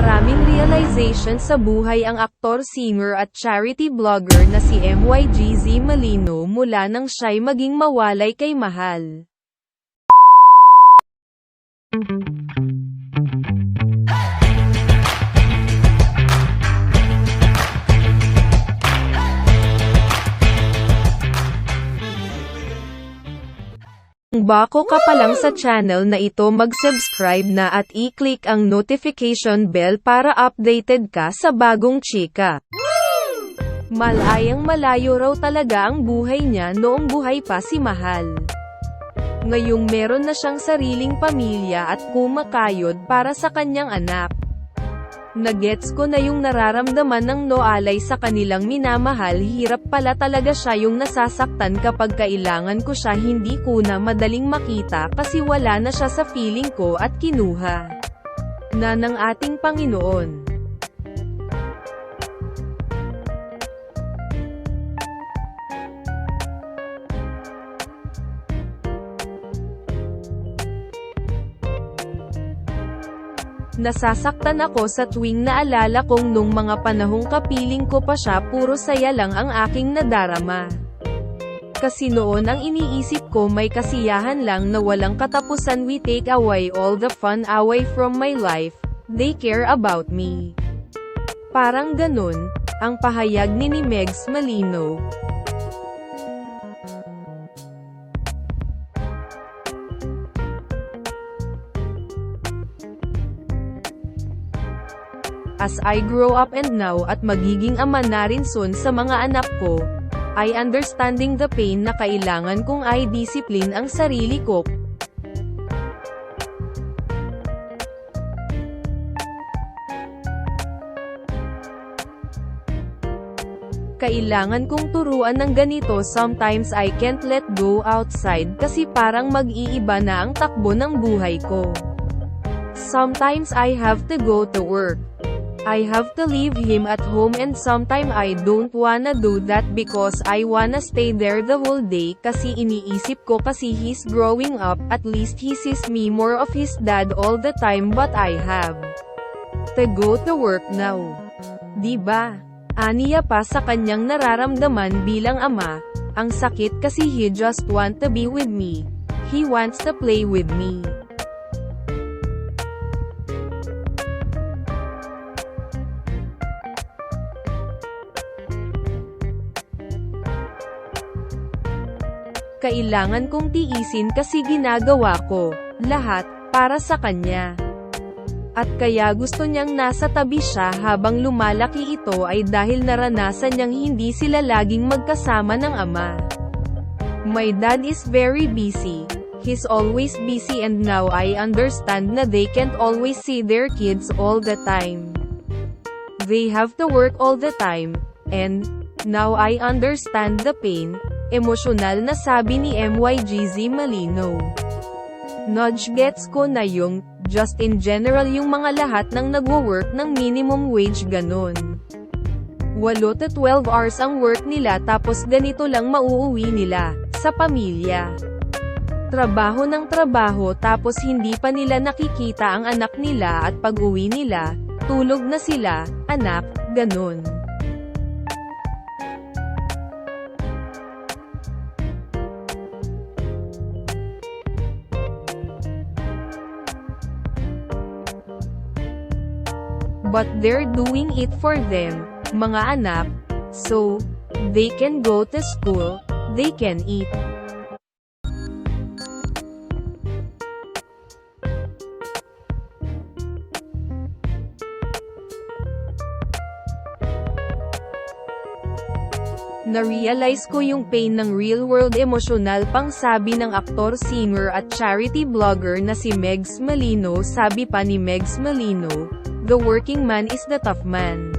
Maraming realization sa buhay ang aktor, singer at charity blogger na si MYGZ Malino mula nang siya'y maging mawalay kay Mahal. Bako ka pa lang sa channel na ito mag-subscribe na at i-click ang notification bell para updated ka sa bagong chika. Malayang malayo raw talaga ang buhay niya noong buhay pa si Mahal. Ngayong meron na siyang sariling pamilya at kumakayod para sa kanyang anak. Nagets ko na yung nararamdaman ng noalay sa kanilang minamahal hirap pala talaga siya yung nasasaktan kapag kailangan ko siya hindi ko na madaling makita kasi wala na siya sa feeling ko at kinuha na ng ating Panginoon. Nasasaktan ako sa tuwing naalala kong nung mga panahong kapiling ko pa siya puro saya lang ang aking nadarama. Kasi noon ang iniisip ko may kasiyahan lang na walang katapusan we take away all the fun away from my life, they care about me. Parang ganun, ang pahayag ni ni Megs Malino. As I grow up and now at magiging ama na rin soon sa mga anak ko, I understanding the pain na kailangan kong ay discipline ang sarili ko. Kailangan kong turuan ng ganito sometimes I can't let go outside kasi parang mag-iiba na ang takbo ng buhay ko. Sometimes I have to go to work. I have to leave him at home and sometime I don't wanna do that because I wanna stay there the whole day kasi iniisip ko kasi he's growing up at least he sees me more of his dad all the time but I have to go to work now. 'Di ba? Aniya pa sa kanyang nararamdaman bilang ama, ang sakit kasi he just want to be with me. He wants to play with me. Kailangan kong tiisin kasi ginagawa ko lahat para sa kanya. At kaya gusto niyang nasa tabi siya habang lumalaki ito ay dahil naranasan niyang hindi sila laging magkasama ng ama. My dad is very busy. He's always busy and now I understand na they can't always see their kids all the time. They have to work all the time, and, now I understand the pain, emosyonal na sabi ni MYGZ Malino. Nudge gets ko na yung, just in general yung mga lahat ng nagwo-work ng minimum wage ganon. 8 to 12 hours ang work nila tapos ganito lang mauuwi nila, sa pamilya. Trabaho ng trabaho tapos hindi pa nila nakikita ang anak nila at pag uwi nila, tulog na sila, anak, ganon. But they're doing it for them, mga anak, so, they can go to school, they can eat. Na-realize ko yung pain ng real-world emosyonal pang sabi ng aktor, singer at charity blogger na si Megs Malino sabi pa ni Megs Malino, The working man is the tough man.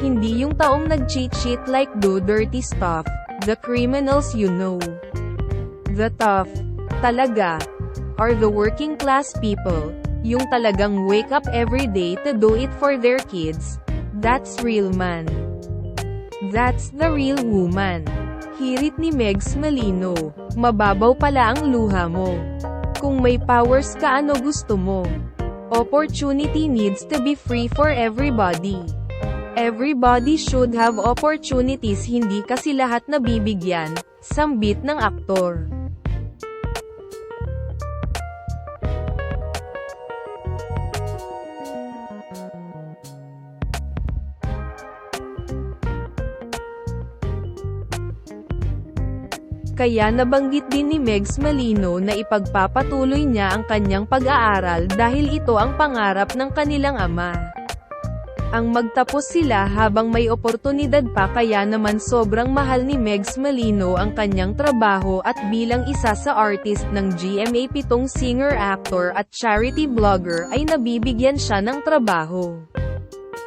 Hindi yung taong nag-cheat-cheat like do dirty stuff, the criminals you know. The tough, talaga, are the working class people, yung talagang wake up every day to do it for their kids. That's real man. That's the real woman. Hirit ni Megs Malino. Mababaw pala ang luha mo. Kung may powers ka ano gusto mo. Opportunity needs to be free for everybody. Everybody should have opportunities hindi kasi lahat nabibigyan, sambit ng aktor. Kaya nabanggit din ni Megs Malino na ipagpapatuloy niya ang kanyang pag-aaral dahil ito ang pangarap ng kanilang ama. Ang magtapos sila habang may oportunidad pa kaya naman sobrang mahal ni Megs Malino ang kanyang trabaho at bilang isa sa artist ng GMA pitong singer-actor at charity blogger ay nabibigyan siya ng trabaho.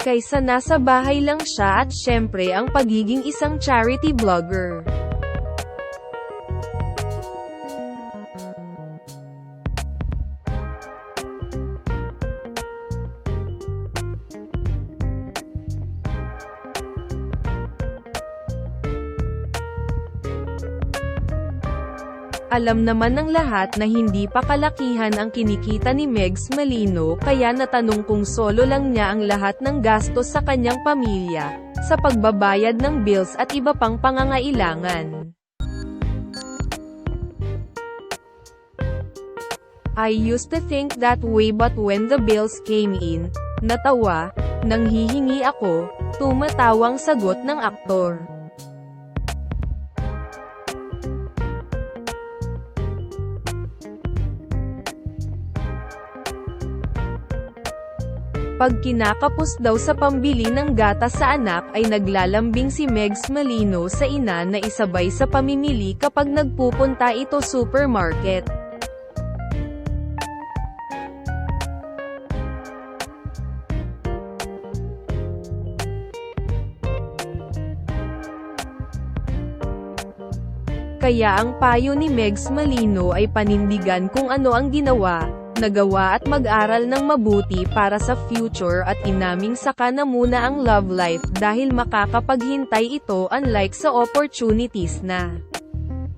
Kaysa nasa bahay lang siya at syempre ang pagiging isang charity blogger. Alam naman ng lahat na hindi pa kalakihan ang kinikita ni Megs Malino kaya natanong kung solo lang niya ang lahat ng gastos sa kanyang pamilya, sa pagbabayad ng bills at iba pang pangangailangan. I used to think that way but when the bills came in, natawa, nang hihingi ako, tumatawang sagot ng aktor. Pag kinakapos daw sa pambili ng gatas sa anak ay naglalambing si Megs Malino sa ina na isabay sa pamimili kapag nagpupunta ito supermarket. Kaya ang payo ni Megs Malino ay panindigan kung ano ang ginawa, nagawa at mag-aral ng mabuti para sa future at inaming saka na muna ang love life dahil makakapaghintay ito unlike sa opportunities na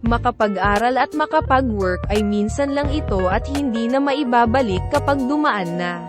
makapag-aral at makapag-work ay minsan lang ito at hindi na maibabalik kapag dumaan na.